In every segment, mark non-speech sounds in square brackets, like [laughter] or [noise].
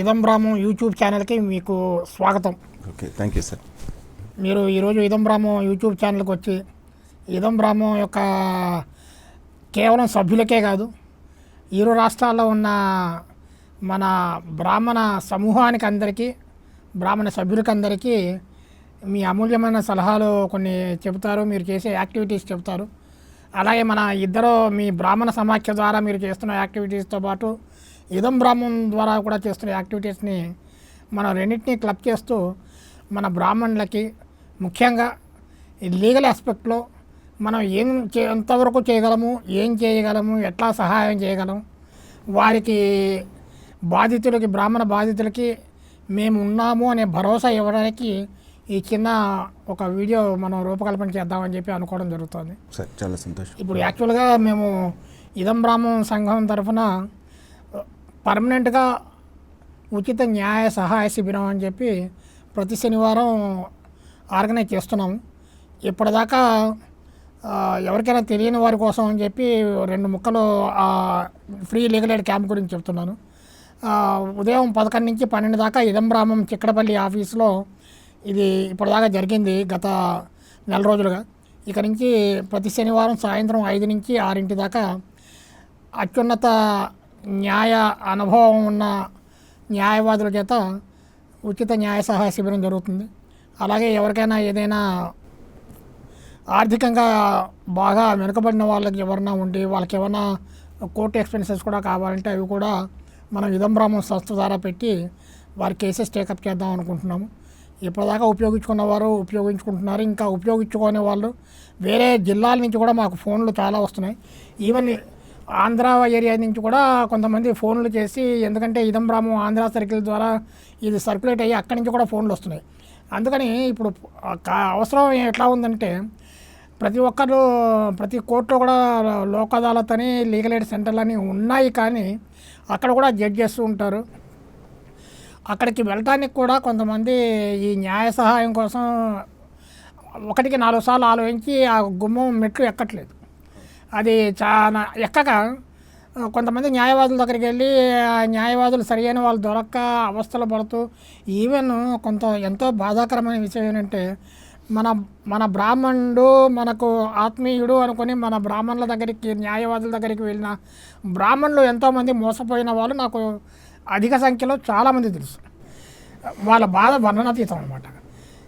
ఇదం బ్రాహ్మం యూట్యూబ్ ఛానల్కి మీకు స్వాగతం. Okay thank you sir. మీరు ఈరోజు ఇదం బ్రాహ్మం యూట్యూబ్ ఛానల్కి వచ్చి ఇదం బ్రాహ్మం యొక్క కేవలం సభ్యులకే కాదు ఇరు రాష్ట్రాల్లో ఉన్న మన బ్రాహ్మణ సమూహానికి అందరికీ బ్రాహ్మణ సభ్యులకి అందరికీ మీ అమూల్యమైన సలహాలు కొన్ని చెబుతారు మీరు చేసే యాక్టివిటీస్ చెబుతారు. అలాగే మన ఇద్దరు మీ బ్రాహ్మణ సమాఖ్య ద్వారా మీరు చేస్తున్న యాక్టివిటీస్తో పాటు ఇదం బ్రాహ్మణ్ ద్వారా కూడా చేస్తున్న యాక్టివిటీస్ని మనం రెండింటినీ క్లబ్ చేస్తూ మన బ్రాహ్మణులకి ముఖ్యంగా లీగల్ ఆస్పెక్ట్లో మనం ఏం చే ఎంతవరకు చేయగలము ఏం చేయగలము ఎట్లా సహాయం చేయగలం వారికి బాధితులకి బ్రాహ్మణ బాధితులకి మేము ఉన్నాము అనే భరోసా ఇవ్వడానికి ఈ చిన్న ఒక వీడియో మనం రూపకల్పన చేద్దామని చెప్పి అనుకోవడం జరుగుతుంది. సార్ చాలా సంతోషం. ఇప్పుడు యాక్చువల్గా మేము ఇదం బ్రాహ్మణ సంఘం తరఫున పర్మనెంట్గా ఉచిత న్యాయ సహాయ శిబిరం అని చెప్పి ప్రతి శనివారం ఆర్గనైజ్ చేస్తున్నాము ఇప్పటిదాకా ఎవరికైనా తెలియని వారి కోసం అని చెప్పి రెండు ముక్కలు ఫ్రీ లీగల్ ఎయిడ్ క్యాంప్ గురించి చెప్తున్నాను. ఉదయం పదకొండు నుంచి పన్నెండు దాకా ఇదంబ్రామం చిక్కడపల్లి ఆఫీస్లో ఇది ఇప్పటిదాకా జరిగింది గత నెల రోజులుగా. ఇక నుంచి ప్రతి శనివారం సాయంత్రం ఐదు నుంచి ఆరింటి దాకా అత్యున్నత న్యాయ అనుభవం ఉన్న న్యాయవాదుల చేత ఉచిత న్యాయ సహాయ శిబిరం జరుగుతుంది. అలాగే ఎవరికైనా ఏదైనా ఆర్థికంగా బాగా వెనుకబడిన వాళ్ళకి ఎవరైనా ఉండి వాళ్ళకి ఏమైనా కోర్టు ఎక్స్పెన్సెస్ కూడా కావాలంటే అవి కూడా మనం ఇదంబ్రాహ్మణ సంస్థ ద్వారా పెట్టి వారి కేసెస్ టేకప్ చేద్దాం అనుకుంటున్నాము. ఇప్పటిదాకా ఉపయోగించుకున్న వారు ఉపయోగించుకుంటున్నారు. ఇంకా ఉపయోగించుకునే వాళ్ళు వేరే జిల్లాల నుంచి కూడా మాకు ఫోన్లు చాలా వస్తున్నాయి. ఈవెన్ ఆంధ్ర ఏరియా నుంచి కూడా కొంతమంది ఫోన్లు చేసి ఎందుకంటే ఇదంబ్రాము ఆంధ్ర సర్కిల్ ద్వారా ఇది సర్క్యులేట్ అయ్యి అక్కడి నుంచి కూడా ఫోన్లు వస్తున్నాయి. అందుకని ఇప్పుడు అవసరం ఎట్లా ఉందంటే ప్రతి ఒక్కరు ప్రతి కోర్టులో కూడా లోక్ అదాలత్ అని లీగల్ ఎయిడ్ సెంటర్లు అని ఉన్నాయి కానీ అక్కడ కూడా జడ్జ్ చేస్తూ ఉంటారు. అక్కడికి వెళ్ళటానికి కూడా కొంతమంది ఈ న్యాయ సహాయం కోసం ఒకటికి నాలుగు సార్లు ఆలోచించి ఆ గుమ్మం మెట్లు ఎక్కట్లేదు. అది చాలా ఎక్కక కొంతమంది న్యాయవాదుల దగ్గరికి వెళ్ళి ఆ న్యాయవాదులు సరియైన వాళ్ళు దొరక్క అవస్థలు పడుతూ ఈవెన్ కొంత ఎంతో బాధాకరమైన విషయం ఏంటంటే మన మన బ్రాహ్మణుడు మనకు ఆత్మీయుడు అనుకొని మన బ్రాహ్మణుల దగ్గరికి న్యాయవాదుల దగ్గరికి వెళ్ళిన బ్రాహ్మణులు ఎంతోమంది మోసపోయిన వాళ్ళు నాకు అధిక సంఖ్యలో చాలామంది తెలుసు. వాళ్ళ బాధ వర్ణనాతీతం అనమాట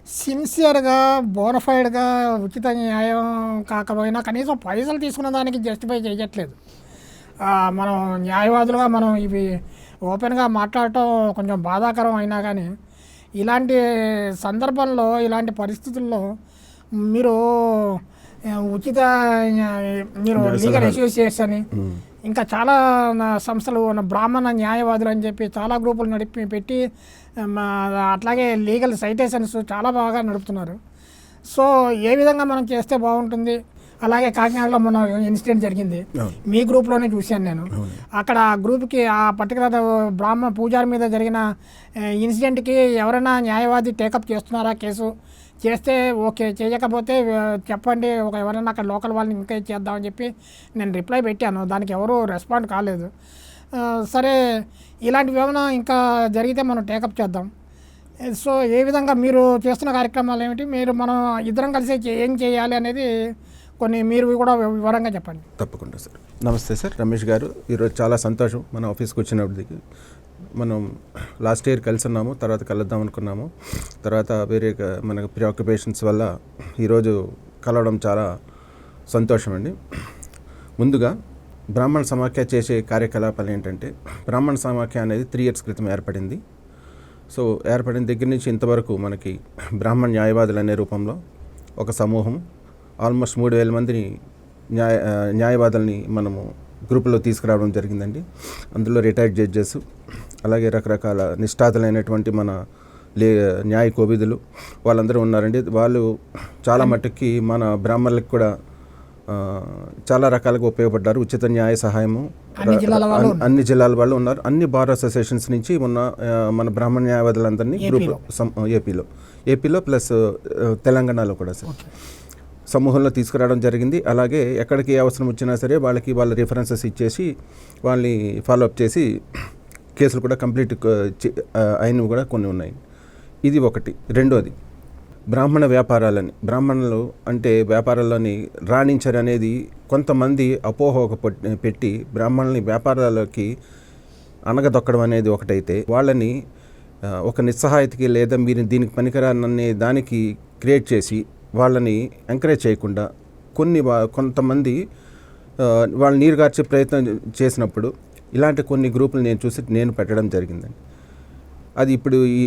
సిన్సియర్గా బోనఫైడ్గా ఉచిత న్యాయం కాకపోయినా కనీసం పైసలు తీసుకున్న దానికి జస్టిఫై చేయట్లేదు. మనం న్యాయవాదులుగా మనం ఇవి ఓపెన్గా మాట్లాడటం కొంచెం బాధాకరం అయినా కానీ ఇలాంటి సందర్భంలో ఇలాంటి పరిస్థితుల్లో మీరు ఉచిత మీరు లీగల్ ఇష్యూస్ అని ఇంకా చాలా సంస్థలు ఉన్న బ్రాహ్మణ న్యాయవాదులు అని చెప్పి చాలా గ్రూపులు నడిపి పెట్టి అట్లాగే లీగల్ సైటేషన్స్ చాలా బాగా నడుపుతున్నారు. సో ఏ విధంగా మనం చేస్తే బాగుంటుంది? అలాగే కాకినాడలో మొన్న ఇన్సిడెంట్ జరిగింది. మీ గ్రూప్లోనే చూశాను నేను. అక్కడ ఆ గ్రూప్కి ఆ పర్టికులర్ బ్రాహ్మణ పూజారి మీద జరిగిన ఇన్సిడెంట్కి ఎవరైనా న్యాయవాది టేకప్ చేస్తున్నారా కేసు? చేస్తే ఓకే. చేయకపోతే చెప్పండి. ఒక ఎవరైనా అక్కడ లోకల్ వాళ్ళని ఇంకా చేద్దామని చెప్పి నేను రిప్లై పెట్టాను. దానికి ఎవరు రెస్పాండ్ కాలేదు. సరే ఇలాంటి వివరణ ఇంకా జరిగితే మనం టేకప్ చేద్దాం. సో ఏ విధంగా మీరు చేస్తున్న కార్యక్రమాలు ఏమిటి? మీరు మనం ఇద్దరం కలిసి ఏం చేయాలి అనేది కొన్ని మీరు కూడా వివరంగా చెప్పండి. తప్పకుండా సార్. నమస్తే సార్ రమేష్ గారు. ఈరోజు చాలా సంతోషం మన ఆఫీస్కి వచ్చినప్పటికి. మనం లాస్ట్ ఇయర్ కలిసి ఉన్నాము తర్వాత కలుద్దాం అనుకున్నాము. తర్వాత వేరే మనకు ప్రిఆక్యుపేషన్స్ వల్ల ఈరోజు కలవడం చాలా సంతోషం అండి ముందుగా బ్రాహ్మణ సమాఖ్య చేసే కార్యకలాపాలు ఏంటంటే బ్రాహ్మణ సమాఖ్య అనేది త్రీ ఇయర్స్ క్రితం ఏర్పడింది. సో ఏర్పడిన దగ్గర నుంచి ఇంతవరకు మనకి బ్రాహ్మణ న్యాయవాదులు అనే రూపంలో ఒక సమూహం ఆల్మోస్ట్ మూడు వేల మందిని న్యాయ న్యాయవాదుల్ని మనము గ్రూపులో తీసుకురావడం జరిగిందండి. అందులో రిటైర్డ్ జడ్జెస్ అలాగే రకరకాల నిష్ఠాతులైనటువంటి మన లే న్యాయ కోవిదులు వాళ్ళందరూ ఉన్నారండి. వాళ్ళు చాలా మట్టుకి మన బ్రాహ్మణులకు కూడా చాలా రకాలుగా ఉపయోగపడ్డారు. ఉచిత న్యాయ సహాయము అన్ని జిల్లాల వాళ్ళు ఉన్నారు. అన్ని బార్ అసోసియేషన్స్ నుంచి ఉన్న మన బ్రాహ్మణ న్యాయవాదులందరినీ గ్రూప్ ఏపీలో. ఏపీలో ప్లస్ తెలంగాణలో కూడా సార్. సమూహంలో తీసుకురావడం జరిగింది. అలాగే ఎక్కడికి ఏ అవసరం వచ్చినా సరే వాళ్ళకి వాళ్ళ రిఫరెన్సెస్ ఇచ్చేసి వాళ్ళని ఫాలోఅప్ చేసి కేసులు కూడా కంప్లీట్ అయినవి కూడా కొన్ని ఉన్నాయి. ఇది ఒకటి. రెండోది బ్రాహ్మణ వ్యాపారాలని బ్రాహ్మణులు అంటే వ్యాపారాలని రాణించారనేది అనేది కొంతమంది అపోహ ఒక పెట్టి బ్రాహ్మణుల్ని వ్యాపారాలకి అనగదొక్కడం అనేది ఒకటైతే వాళ్ళని ఒక నిస్సహాయతకి లేదా మీరు దీనికి పనికిరాననే దానికి క్రియేట్ చేసి వాళ్ళని ఎంకరేజ్ చేయకుండా కొన్ని వా- కొంతమంది వాళ్ళు నీరుగార్చే ప్రయత్నం చేసినప్పుడు ఇలాంటి కొన్ని గ్రూపులు నేను చూసి నేను పెట్టడం జరిగిందండి. అది ఇప్పుడు ఈ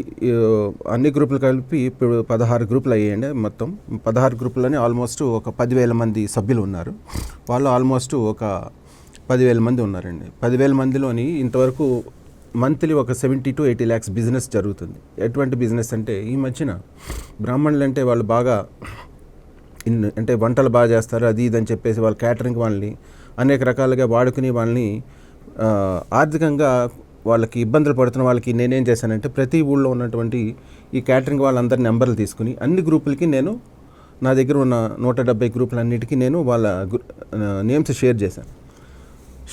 అన్ని గ్రూపులు కలిపి ఇప్పుడు పదహారు గ్రూపులు అయ్యాయండి మొత్తం. పదహారు గ్రూపులని ఆల్మోస్ట్ ఒక పదివేల మంది సభ్యులు ఉన్నారు. వాళ్ళు ఆల్మోస్ట్ ఒక పదివేల మంది ఉన్నారండి. పదివేల మందిలోని ఇంతవరకు మంత్లీ ఒక seventy to eighty lakhs business జరుగుతుంది. ఎటువంటి బిజినెస్ అంటే ఈ మధ్యన బ్రాహ్మణులు అంటే వాళ్ళు బాగా ఇన్ అంటే వంటలు బాగా చేస్తారు అది ఇది అని చెప్పేసి వాళ్ళ క్యాటరింగ్ వాళ్ళని అనేక రకాలుగా వాడుకుని వాళ్ళని ఆర్థికంగా వాళ్ళకి ఇబ్బందులు పడుతున్న వాళ్ళకి నేనేం చేశానంటే ప్రతి ఊళ్ళో ఉన్నటువంటి ఈ క్యాటరింగ్ వాళ్ళందరి నెంబర్లు తీసుకుని అన్ని గ్రూపులకి నేను నా దగ్గర ఉన్న నూట డెబ్బై గ్రూపులన్నిటికీ నేను వాళ్ళ నేమ్స్ షేర్ చేశాను.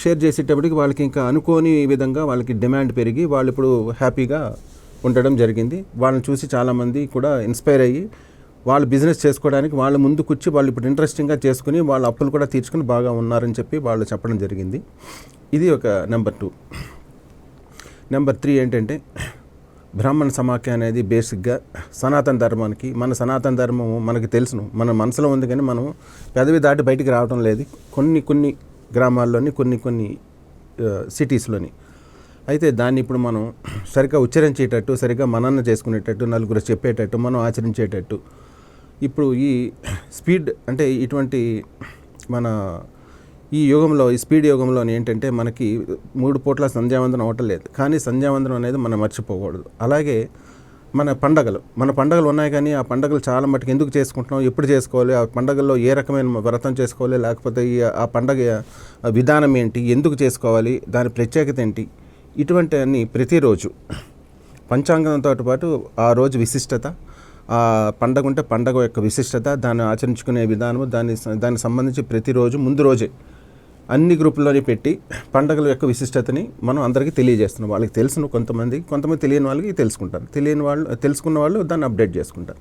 షేర్ చేసేటప్పటికి వాళ్ళకి ఇంకా అనుకోని విధంగా వాళ్ళకి డిమాండ్ పెరిగి వాళ్ళు ఇప్పుడు హ్యాపీగా ఉండడం జరిగింది. వాళ్ళని చూసి చాలామంది కూడా ఇన్స్పైర్ అయ్యి వాళ్ళు బిజినెస్ చేసుకోవడానికి వాళ్ళ ముందుకొచ్చి వాళ్ళు ఇప్పుడు ఇంట్రెస్టింగ్గా చేసుకుని వాళ్ళ అప్పులు కూడా తీర్చుకుని బాగా ఉన్నారని చెప్పి వాళ్ళు చెప్పడం జరిగింది. ఇది ఒక నెంబర్ టూ. నెంబర్ త్రీ ఏంటంటే బ్రాహ్మణ సమాఖ్య అనేది బేసిక్గా సనాతన ధర్మానికి మన సనాతన ధర్మం మనకి తెలుసును. మన మనసులో ఉంది కానీ మనం పెదవి దాటి బయటికి రావడం లేదు. కొన్ని కొన్ని గ్రామాల్లోని కొన్ని కొన్ని సిటీస్లోని. అయితే దాన్ని ఇప్పుడు మనం సరిగ్గా ఉచ్చరించేటట్టు సరిగ్గా మనన్న చేసుకునేటట్టు నలుగురు చెప్పేటట్టు మనం ఆచరించేటట్టు. ఇప్పుడు ఈ స్పీడ్ అంటే ఇటువంటి మన ఈ యుగంలో ఈ స్పీడ్ యుగంలో ఏంటంటే మనకి మూడు పూట్ల సంధ్యావందనం అవ్వట్లేదు కానీ సంధ్యావందనం అనేది మనం మర్చిపోకూడదు. అలాగే మన పండగలు మన పండగలు ఉన్నాయి కానీ ఆ పండగలు చాలా మటుకు ఎందుకు చేసుకుంటున్నాం ఎప్పుడు చేసుకోవాలి ఆ పండగల్లో ఏ రకమైన వ్రతం చేసుకోవాలి లేకపోతే ఈ ఆ పండగ విధానం ఏంటి ఎందుకు చేసుకోవాలి దాని ప్రత్యేకత ఏంటి ఇటువంటి అన్ని ప్రతిరోజు పంచాంగంతో పాటు ఆ రోజు విశిష్టత ఆ పండగ ఉంటే పండగ యొక్క విశిష్టత దాన్ని ఆచరించుకునే విధానం దాని దానికి సంబంధించి ప్రతిరోజు ముందు రోజే అన్ని గ్రూపుల్లోని పెట్టి పండగల యొక్క విశిష్టతని మనం అందరికీ తెలియజేస్తున్నాం. వాళ్ళకి తెలుసును కొంతమంది కొంతమంది తెలియని వాళ్ళకి తెలుసుకుంటారు. తెలియని వాళ్ళు తెలుసుకున్న వాళ్ళు దాన్ని అప్డేట్ చేసుకుంటారు.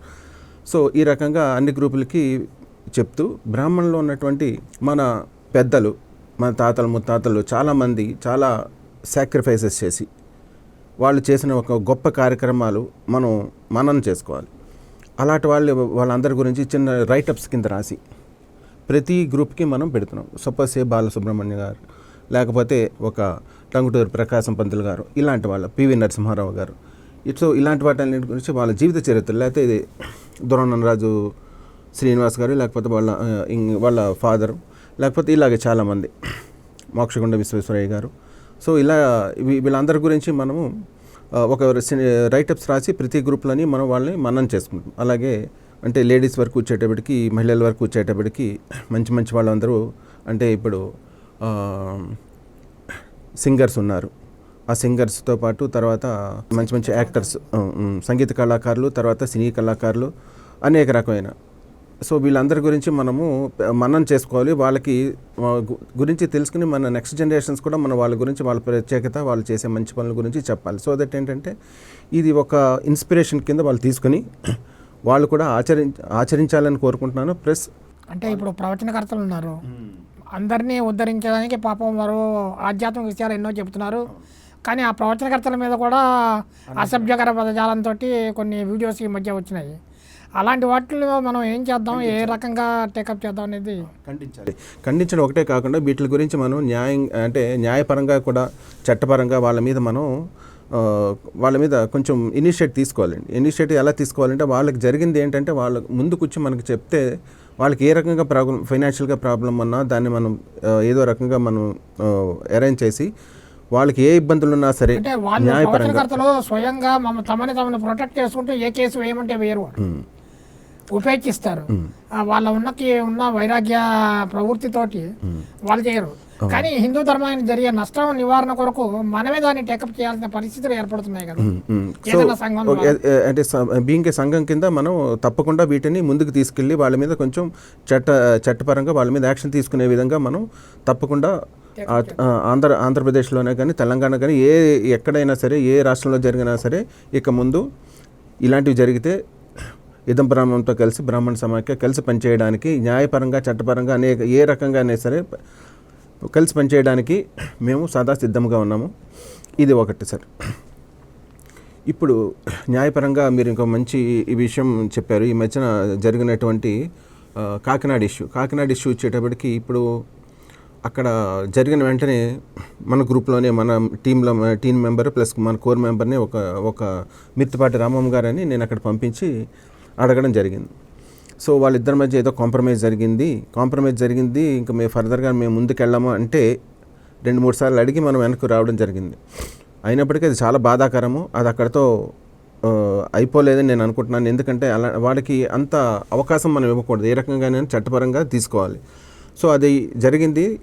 సో ఈ రకంగా అన్ని గ్రూపులకి చెప్తూ బ్రాహ్మణులో ఉన్నటువంటి మన పెద్దలు మన తాతలు ముత్తాతలు చాలామంది చాలా సాక్రిఫైసెస్ చేసి వాళ్ళు చేసిన ఒక గొప్ప కార్యక్రమాలు మనం మనం చేసుకోవాలి. అలాంటి వాళ్ళు వాళ్ళందరి గురించి చిన్న రైటప్స్ కింద రాసి ప్రతి గ్రూప్కి మనం పెడుతున్నాం. సపోజ్ ఏ బాలసుబ్రహ్మణ్య గారు లేకపోతే ఒక టంగుటూరు ప్రకాశం పంతులు గారు ఇలాంటి వాళ్ళ పివి నరసింహారావు గారు. ఇట్ సో ఇలాంటి వాటి గురించి వాళ్ళ జీవిత చరిత్ర లేకపోతే ఇది రాజు శ్రీనివాస్ గారు లేకపోతే వాళ్ళ వాళ్ళ ఫాదర్ లేకపోతే ఇలాగే చాలామంది. మోక్షగుండ విశ్వేశ్వరయ్య గారు. సో ఇలా వీళ్ళందరి గురించి మనము ఒక రైటప్స్ రాసి ప్రతి గ్రూప్లని మనం వాళ్ళని మన్నం చేసుకుంటాం. అలాగే అంటే లేడీస్ వరకు వచ్చేటప్పటికి మహిళల వరకు వచ్చేటప్పటికి మంచి మంచి వాళ్ళందరూ అంటే ఇప్పుడు సింగర్స్ ఉన్నారు. ఆ సింగర్స్తో పాటు తర్వాత మంచి మంచి యాక్టర్స్ సంగీత కళాకారులు తర్వాత సినీ కళాకారులు అనేక రకమైన. సో వీళ్ళందరి గురించి మనము మనం చేసుకోవాలి. వాళ్ళకి గురించి తెలుసుకుని మన నెక్స్ట్ జనరేషన్స్ కూడా మన వాళ్ళ గురించి వాళ్ళ ప్రత్యేకత వాళ్ళు చేసే మంచి పనుల గురించి చెప్పాలి. సో దట్ ఏంటంటే ఇది ఒక ఇన్స్పిరేషన్ కింద వాళ్ళు తీసుకుని వాళ్ళు కూడా ఆచరి ఆచరించాలని కోరుకుంటున్నాను. ప్లస్ అంటే ఇప్పుడు ప్రవచనకర్తలు ఉన్నారు. అందరినీ ఉద్ధరించడానికి పాపం వారు ఆధ్యాత్మిక విషయాలు ఎన్నో చెప్తున్నారు. కానీ ఆ ప్రవచనకర్తల మీద కూడా అసభ్యకర పదజాలంతో కొన్ని వీడియోస్ ఈ మధ్య వచ్చినాయి. అలాంటి వాటిలో మనం ఏం చేద్దాం? ఏ రకంగా టేకప్ చేద్దాం అనేది ఖండించాలి. ఖండించడం ఒకటే కాకుండా వీటి గురించి మనం న్యాయం అంటే న్యాయపరంగా కూడా చట్టపరంగా వాళ్ళ మీద మనం వాళ్ళ మీద కొంచెం ఇనిషియేట్ తీసుకోవాలండి. ఇనిషియేటివ్ ఎలా తీసుకోవాలంటే వాళ్ళకి జరిగింది ఏంటంటే వాళ్ళ ముందుకొచ్చి మనకి చెప్తే వాళ్ళకి ఏ రకంగా ప్రాబ్లం ఫైనాన్షియల్గా ప్రాబ్లం ఉన్నా దాన్ని మనం ఏదో రకంగా మనం అరేంజ్ చేసి వాళ్ళకి ఏ ఇబ్బందులు ఉన్నా సరే న్యాయపరంగా స్వయంగా తమని తమను ప్రొటెక్ట్ చేసుకుంటూ ఏ కేసు వేయమంటే. ఉమ్, ఉపేక్షిస్తారు. వాళ్ళ ఉన్నకి ఉన్న వైరాగ్య ప్రవృత్తితోటి వాళ్ళు చేయరు. కానీ హిందూ ధర్మానికి జరిగే నష్టం నివారణ కొరకు మనమే దాన్ని టేకప్ చేయాల్సిన పరిస్థితులు ఏర్పడుతున్నాయి కదా. అంటే బీయింగ్ సంఘం కింద మనం తప్పకుండా వీటిని ముందుకు తీసుకెళ్ళి వాళ్ళ మీద కొంచెం చట్ట చట్టపరంగా వాళ్ళ మీద యాక్షన్ తీసుకునే విధంగా మనం తప్పకుండా ఆంధ్ర ఆంధ్రప్రదేశ్లోనే కానీ తెలంగాణ కానీ ఏ ఎక్కడైనా సరే ఏ రాష్ట్రంలో జరిగినా సరే ఇక ముందు ఇలాంటివి జరిగితే ఇదం బ్రాహ్మణంతో కలిసి బ్రాహ్మణ సమాఖ్య కలిసి పనిచేయడానికి న్యాయపరంగా చట్టపరంగా అనేక ఏ రకంగా అయినా సరే కలిసి పనిచేయడానికి మేము సదా సిద్ధంగా ఉన్నాము. ఇది ఒకటి సార్. ఇప్పుడు న్యాయపరంగా మీరు ఇంకో మంచి ఈ విషయం చెప్పారు. ఈ మధ్యన జరిగినటువంటి కాకినాడ ఇష్యూ. కాకినాడ ఇష్యూ వచ్చేటప్పటికి ఇప్పుడు అక్కడ జరిగిన వెంటనే మన గ్రూప్లోనే మన టీంలో టీం మెంబర్ ప్లస్ మన కోర్ మెంబర్ని ఒక ఒక మిత్తిపాటి రామమ్మ గారని నేను అక్కడ పంపించి అడగడం జరిగింది. సో వాళ్ళిద్దరి మధ్య ఏదో కాంప్రమైజ్ జరిగింది. కాంప్రమైజ్ జరిగింది. ఇంకా మేము ఫర్దర్గా మేము ముందుకెళ్ళాము అంటే రెండు మూడు సార్లు అడిగి మనం వెనక్కి రావడం జరిగింది. అయినప్పటికీ అది చాలా బాధాకరము. అది అక్కడతో అయిపోలేదని నేను అనుకుంటున్నాను. ఎందుకంటే అలా వాడికి అంత అవకాశం మనం ఇవ్వకూడదు. ఏ రకంగానైనా చట్టపరంగా తీసుకోవాలి. సో అది జరిగింది.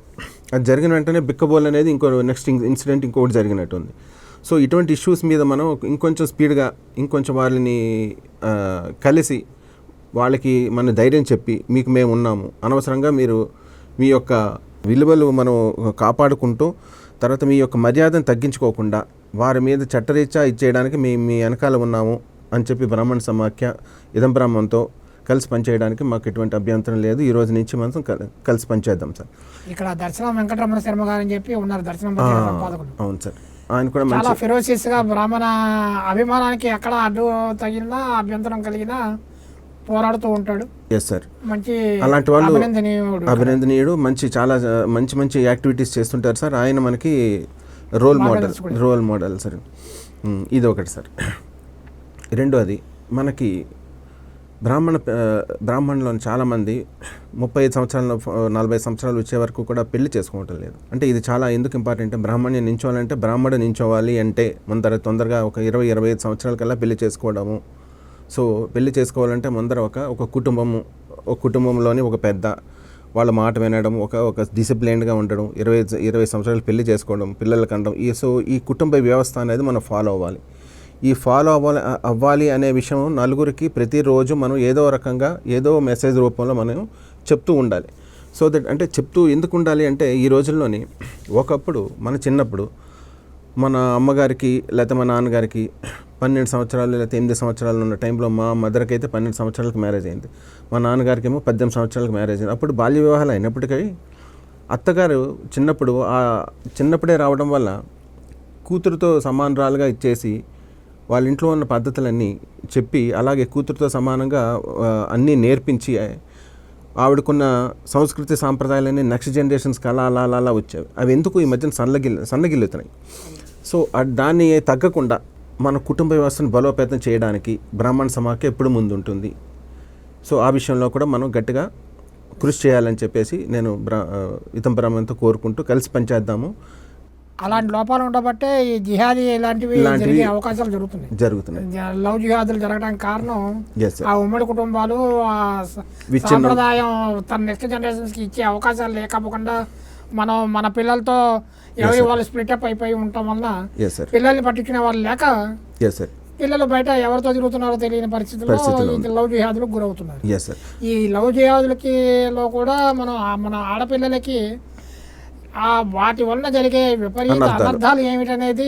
అది జరిగిన వెంటనే బిక్కబోల్ అనేది ఇంకో నెక్స్ట్ ఇన్సిడెంట్ ఇంకోటి జరిగినట్టుంది సో ఇటువంటి ఇష్యూస్ మీద మనం ఇంకొంచెం స్పీడ్గా ఇంకొంచెం వాళ్ళని కలిసి వాళ్ళకి మన ధైర్యం చెప్పి మీకు మేము ఉన్నాము. అనవసరంగా మీరు మీ యొక్క విలువలు మనం కాపాడుకుంటూ తర్వాత మీ యొక్క మర్యాదను తగ్గించుకోకుండా వారి మీద చట్టరీత్యా ఇచ్చేయడానికి మీ మీ వెనకాల ఉన్నాము అని చెప్పి బ్రాహ్మణ సమాఖ్య ఇదం బ్రాహ్మణంతో కలిసి పనిచేయడానికి మాకు ఎటువంటి అభ్యంతరం లేదు. ఈ రోజు నుంచి మనం కల- కలిసి పనిచేద్దాం సార్. ఇక్కడ దర్శనం వెంకటరమణ శర్మ గారు అని చెప్పి ఉన్నారు. దర్శనం అవును సార్. ఆయన కూడా చాలా మంచి ఫెరోసిస్గా బ్రాహ్మణ అభిమానానికి ఎక్కడ అడ్డు తగిలినా అభ్యంతరం కలిగినా పోరాడుతూ ఉంటాడు. ఎస్ సార్ మంచి అలాంటి వాళ్ళు అభినందనీయుడు. మంచి చాలా మంచి మంచి యాక్టివిటీస్ చేస్తుంటారు సార్ ఆయన మనకి role model. Role model sir ఇది ఒకటి సార్ రెండోది మనకి బ్రాహ్మణ బ్రాహ్మణులను చాలామంది ముప్పై ఐదు సంవత్సరాల నలభై సంవత్సరాలు వచ్చే వరకు కూడా పెళ్ళి చేసుకోవటం లేదు. అంటే ఇది చాలా ఎందుకు ఇంపార్టెంట్ బ్రాహ్మణ్యం నించోవాలంటే బ్రాహ్మణ నించోవాలి అంటే ముందర తొందరగా ఒక ఇరవై ఇరవై ఐదు సంవత్సరాల కల్లా పెళ్ళి చేసుకోవడము సో పెళ్ళి చేసుకోవాలంటే ముందర ఒక ఒక కుటుంబము ఒక కుటుంబంలోని ఒక పెద్ద వాళ్ళ మాట వినడం ఒక ఒక డిసిప్లైన్డ్గా ఉండడం ఇరవై ఇరవై సంవత్సరాలు పెళ్ళి చేసుకోవడం పిల్లలు కనడం ఈ సో ఈ కుటుంబ వ్యవస్థ అనేది మనం ఫాలో అవ్వాలి. ఈ ఫాలో అవ్వాలి అవ్వాలి అనే విషయం నలుగురికి ప్రతిరోజు మనం ఏదో రకంగా ఏదో మెసేజ్ రూపంలో మనం చెప్తూ ఉండాలి. సో దట్ అంటే చెప్తూ ఎందుకు ఉండాలి అంటే ఈ రోజుల్లోని ఒకప్పుడు మన చిన్నప్పుడు మన అమ్మగారికి లేకపోతే మా నాన్నగారికి పన్నెండు సంవత్సరాలు లేకపోతే ఎనిమిది సంవత్సరాలు ఉన్న టైంలో మా మదర్కి అయితే పన్నెండు సంవత్సరాలకు మ్యారేజ్ అయింది. మా నాన్నగారికి ఏమో పద్దెనిమిది సంవత్సరాలకు మ్యారేజ్ అయింది. అప్పుడు బాల్య వివాహాలు అయినప్పటికీ అత్తగారు చిన్నప్పుడు ఆ చిన్నప్పుడే రావడం వల్ల కూతురుతో సమానరాలుగా ఇచ్చేసి వాళ్ళ ఇంట్లో ఉన్న పద్ధతులన్నీ చెప్పి అలాగే కూతురుతో సమానంగా అన్నీ నేర్పించి ఆవిడకున్న సంస్కృతి సాంప్రదాయాలన్నీ నెక్స్ట్ జనరేషన్స్కి అలా అలా అలా అలా వచ్చాయి. అవి ఎందుకు ఈ మధ్యన సన్నగిల్ సన్నగిల్లుతున్నాయి? సో దాన్ని తగ్గకుండా మన కుటుంబ వ్యవస్థను బలోపేతం చేయడానికి బ్రాహ్మణ సమాఖ్య ఎప్పుడు ముందుంటుంది. సో ఆ విషయంలో కూడా మనం గట్టిగా కృషి చేయాలని చెప్పేసి నేను బ్రా ఇతం బ్రాహ్మణ్తో కోరుకుంటూ కలిసి పనిచేద్దాము. అలాంటి లోపాలు ఉండబట్టే ఈ జిహాదీ ఇలాంటివి జరిగే అవకాశాలు జరుగుతున్నాయి. జరుగుతున్నాయి. లవ్ జిహాదులు జరగడానికి కారణం ఆ ఉమ్మడి కుటుంబాలు. సాంప్రదాయం తన నెక్స్ట్ జనరేషన్స్కి ఇచ్చే అవకాశాలు లేకపోకుండా మనం మన పిల్లలతో ఎవరి. వాళ్ళు స్ప్లిట్ అప్ అయిపోయి ఉండటం వల్ల పిల్లల్ని పట్టించుకునే వాళ్ళు లేక పిల్లలు బయట ఎవరితో తిరుగుతున్నారో తెలియని పరిస్థితుల్లో లవ్ జిహాదులకు గురవుతున్నారు. ఈ లవ్ జిహాదులకి లో కూడా మనం మన ఆడపిల్లలకి ఆ వాటి వలన జరిగే విపరీత అనర్థాలు. ఏమిటనేది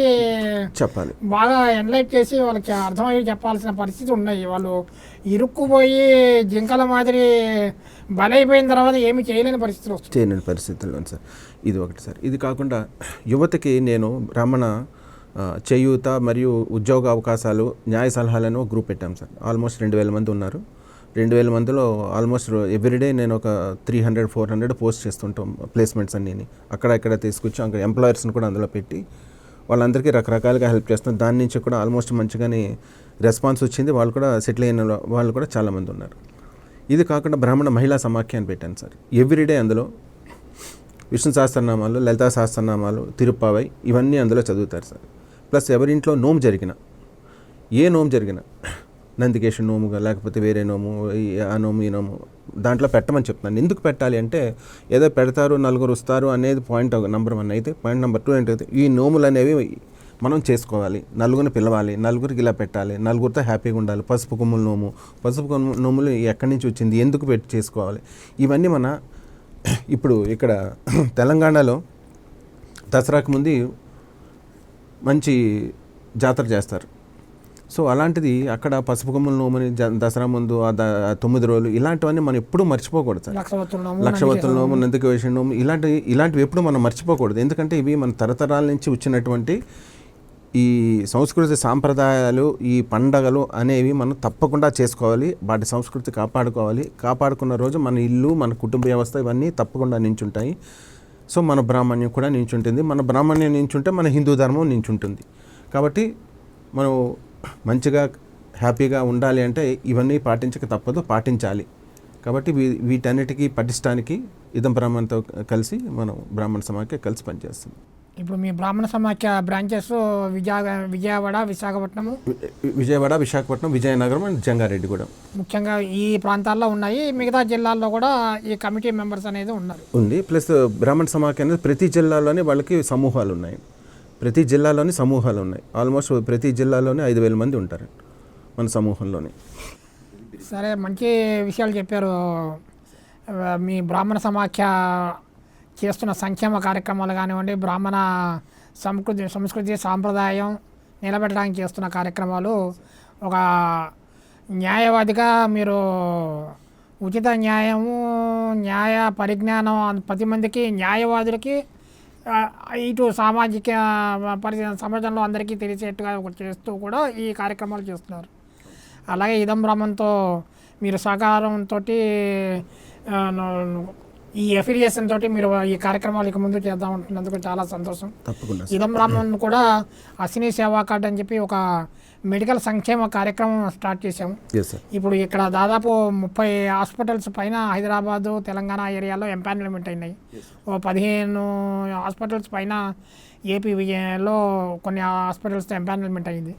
చెప్పాలి. బాగా ఎన్లైట్ చేసి వాళ్ళకి అర్థమయ్యి చెప్పాల్సిన పరిస్థితి ఉన్నాయి. వాళ్ళు ఇరుక్కుపోయి జింకల మాదిరి బలైపోయిన తర్వాత ఏమి చేయలేని పరిస్థితులు వస్తుంది చేయలేని పరిస్థితుల్లో ఉంది సార్. ఇది ఒకటి సార్. ఇది కాకుండా యువతకి నేను బ్రాహ్మణ ఆ, చేయూత మరియు ఉద్యోగ అవకాశాలు న్యాయ సలహాలను గ్రూప్ పెట్టాం సార్. ఆల్మోస్ట్ రెండు వేల మంది ఉన్నారు. రెండు వేల మందిలో ఆల్మోస్ట్ ఎవ్రీడే నేను ఒక three hundred four hundred post చేస్తుంటాం ప్లేస్మెంట్స్ అన్నీ అక్కడ ఇక్కడ తీసుకొచ్చి అక్కడ ఎంప్లాయర్స్ని కూడా అందులో పెట్టి వాళ్ళందరికీ రకరకాలుగా హెల్ప్ చేస్తున్నాం దాని నుంచి కూడా ఆల్మోస్ట్ మంచిగానే రెస్పాన్స్ వచ్చింది. వాళ్ళు కూడా సెటిల్ అయిన వాళ్ళు కూడా చాలామంది ఉన్నారు. ఇది కాకుండా బ్రాహ్మణ మహిళా సమాఖ్య అని పెట్టాను సార్. ఎవ్రీడే అందులో విష్ణు సహస్రనామాలు లలితా సహస్రనామాలు తిరుప్పావై ఇవన్నీ అందులో చదువుతారు సార్. ప్లస్ ఎవరింట్లో నోము జరిగిన ఏ నోము జరిగిన నందికేశ నోముగా లేకపోతే వేరే నోము ఆ నోము ఈ నోము దాంట్లో పెట్టమని చెప్తున్నాను. ఎందుకు పెట్టాలి అంటే ఏదో పెడతారు నలుగురు వస్తారు అనేది పాయింట్ నెంబర్ వన్ అయితే పాయింట్ నెంబర్ టూ ఏంటైతే ఈ నోములు అనేవి మనం చేసుకోవాలి. నలుగురిని పిలవాలి నలుగురికి ఇలా పెట్టాలి నలుగురితో హ్యాపీగా ఉండాలి. పసుపు కొమ్ముల నోము పసుపు కొమ్ము నోములు ఎక్కడి నుంచి వచ్చింది ఎందుకు పెట్టి చేసుకోవాలి? ఇవన్నీ మన [clears throat] ఇప్పుడు ఇక్కడ [clears throat] తెలంగాణలో దసరాకు ముందు మంచి జాతర చేస్తారు. సో అలాంటిది అక్కడ పసుపు కొమ్ముల నోమని దసరా ముందు ఆ తొమ్మిది రోజులు ఇలాంటివన్నీ మనం ఎప్పుడూ మర్చిపోకూడదు సార్. లక్షవత్తులు లక్షవత్తుల నోము నందికి వేసిన నోము ఇలాంటి ఇలాంటివి ఎప్పుడు మనం మర్చిపోకూడదు. ఎందుకంటే ఇవి మన తరతరాల నుంచి వచ్చినటువంటి ఈ సంస్కృతి సాంప్రదాయాలు ఈ పండగలు అనేవి మనం తప్పకుండా చేసుకోవాలి. వాటి సంస్కృతి కాపాడుకోవాలి. కాపాడుకున్న రోజు మన ఇల్లు మన కుటుంబ వ్యవస్థ ఇవన్నీ తప్పకుండా నించుంటాయి. సో మన బ్రాహ్మణ్యం కూడా నించుంటుంది. మన బ్రాహ్మణ్యం నించుంటే మన హిందూ ధర్మం నించుంటుంది. కాబట్టి మనం మంచిగా హ్యాపీగా ఉండాలి అంటే ఇవన్నీ పాటించక తప్పదు పాటించాలి. కాబట్టి వీ వీటన్నిటికీ పటిష్టానికి ఇదం బ్రాహ్మణ్తో కలిసి మనం బ్రాహ్మణ సమాఖ్య కలిసి పనిచేస్తాం. ఇప్పుడు మీ బ్రాహ్మణ సమాఖ్య బ్రాంచెస్ విజయ విజయవాడ విశాఖపట్నము? వి- విజయవాడ విశాఖపట్నం విజయనగరం అండ్ జంగారెడ్డిగూడెం. ముఖ్యంగా ఈ ప్రాంతాల్లో ఉన్నాయి. మిగతా జిల్లాల్లో కూడా ఈ కమిటీ మెంబర్స్ అనేది ఉన్నారు. ఉంది. ప్లస్ బ్రాహ్మణ సమాఖ్య అనేది ప్రతి జిల్లాలోనే వాళ్ళకి సమూహాలు ఉన్నాయి. ప్రతి జిల్లాలోని సమూహాలు ఉన్నాయి. ఆల్మోస్ట్ ప్రతి జిల్లాలోనే ఐదు వేల మంది ఉంటారు మన సమూహంలోనే. సరే మంచి విషయాలు చెప్పారు. మీ బ్రాహ్మణ సమాఖ్య చేస్తున్న సంక్షేమ కార్యక్రమాలు కానివ్వండి బ్రాహ్మణ సంస్కృతి సంస్కృతి సాంప్రదాయం నిలబెట్టడానికి చేస్తున్న కార్యక్రమాలు ఒక న్యాయవాదిగా మీరు ఉచిత న్యాయము న్యాయ పరిజ్ఞానం ప్రతి మందికి న్యాయవాదులకి ఇటు సామాజిక పరి సమాజంలో అందరికీ తెలిసేట్టుగా ఒకటి చేస్తూ కూడా ఈ కార్యక్రమాలు చేస్తున్నారు. అలాగే ఇదం బ్రహ్మంతో మీరు సహకారంతో ఈ ఎఫిలియేషన్ తోటి మీరు ఈ కార్యక్రమాలు ఇక ముందు చేద్దాం అంటున్నందుకు చాలా సంతోషం. తప్పకుండా ఇదం బ్రాహ్మణ్ కూడా అశ్విని సేవా కార్డ్ అని చెప్పి ఒక మెడికల్ సంక్షేమ కార్యక్రమం స్టార్ట్ సార్ ఇప్పుడు ఇక్కడ దాదాపు ముప్పై హాస్పిటల్స్ పైన హైదరాబాదు తెలంగాణ ఏరియాలో ఎంపానల్మెంట్ అయినాయి. ఓ పదిహేను హాస్పిటల్స్ పైన ఏపీ విజయలో కొన్ని హాస్పిటల్స్తో ఎంపానల్మెంట్ అయింది.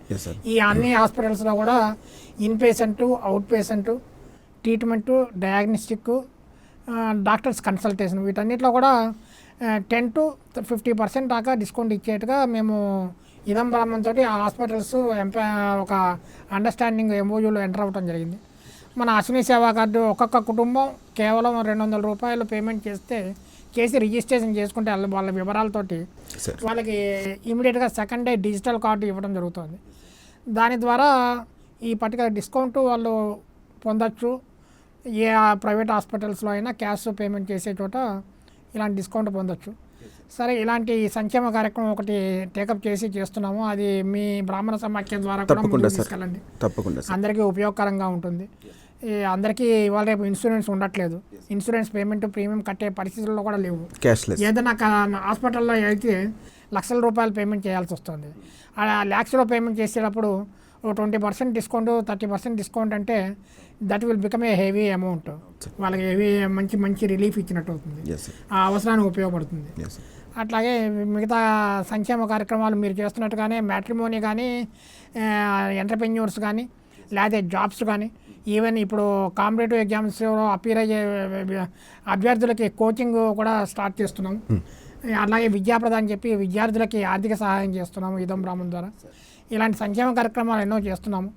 ఈ అన్ని హాస్పిటల్స్లో కూడా in patient out patient treatment diagnostic doctors consultation వీటన్నిటిలో కూడా టెన్ టు ఫిఫ్టీ పర్సెంట్ దాకా డిస్కౌంట్ ఇచ్చేట్టుగా మేము ఇదం బ్రాహ్మణ్ తోటి ఆ హాస్పిటల్స్ ఎంపా ఒక అండర్స్టాండింగ్ ఎంఓయూలో ఎంటర్ అవ్వడం జరిగింది. మన అశ్విని సేవా కార్డు ఒక్కొక్క కుటుంబం కేవలం రెండు వందల రూపాయలు పేమెంట్ చేస్తే చేసి రిజిస్ట్రేషన్ చేసుకుంటే వాళ్ళ వాళ్ళ వివరాలతోటి వాళ్ళకి ఇమీడియట్గా సెకండ్ డే డిజిటల్ కార్డు ఇవ్వడం జరుగుతుంది. దాని ద్వారా ఈ పర్టికులర్ డిస్కౌంట్ వాళ్ళు పొందొచ్చు. ఏ ప్రైవేట్ హాస్పిటల్స్లో అయినా క్యాష్ పేమెంట్ చేసే చోట ఇలాంటి డిస్కౌంట్ పొందొచ్చు. సరే ఇలాంటి సంక్షేమ కార్యక్రమం ఒకటి టేకప్ చేసి చేస్తున్నాము. అది మీ బ్రాహ్మణ సమాఖ్య ద్వారా కూడా. తీసుకెళ్ళండి. తప్పకుండా అందరికీ ఉపయోగకరంగా ఉంటుంది. ఈ అందరికీ ఇవాళ రేపు ఇన్సూరెన్స్ ఉండట్లేదు. ఇన్సూరెన్స్ పేమెంట్ ప్రీమియం కట్టే పరిస్థితుల్లో కూడా లేవు. ఏదైనా హాస్పిటల్లో అయితే లక్షల రూపాయలు పేమెంట్ చేయాల్సి వస్తుంది. ఆ ల్యాక్స్లో పేమెంట్ చేసేటప్పుడు twenty percent discount thirty percent discount అంటే that will become a heavy amount వాళ్ళకి హెవీ మంచి మంచి రిలీఫ్ ఇచ్చినట్టు అవుతుంది. ఆ అవసరానికి ఉపయోగపడుతుంది. అట్లాగే మిగతా సంక్షేమ కార్యక్రమాలు మీరు చేస్తున్నట్టుగానే మ్యాట్రిమోనీ కానీ ఎంటర్ప్రెన్యూర్స్ కానీ లేదా జాబ్స్ కానీ ఈవెన్ ఇప్పుడు కాంపిటేటివ్ ఎగ్జామ్స్ అపీర్ అయ్యే అభ్యర్థులకి కోచింగ్ కూడా స్టార్ట్ చేస్తున్నాం. అలాగే విద్యాప్రద అని చెప్పి విద్యార్థులకి ఆర్థిక సహాయం చేస్తున్నాము ఇదం బ్రాహ్మణ్ ద్వారా. ఇలాంటి సంక్షేమ కార్యక్రమాలు ఎన్నో చేస్తున్నాము.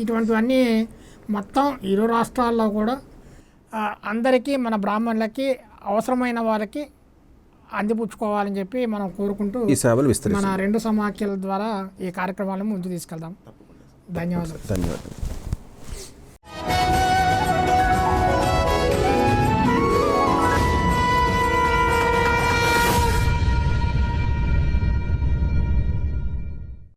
ఇటువంటివన్నీ మొత్తం ఇరు రాష్ట్రాల్లో కూడా అందరికీ మన బ్రాహ్మణులకి అవసరమైన వారికి అందిపుచ్చుకోవాలని చెప్పి మనం కోరుకుంటూ ఈ సేవలు మన రెండు సమాఖ్యల ద్వారా ఈ కార్యక్రమాలను ముందు తీసుకెళ్దాం. ధన్యవాదాలు. ధన్యవాదాలు.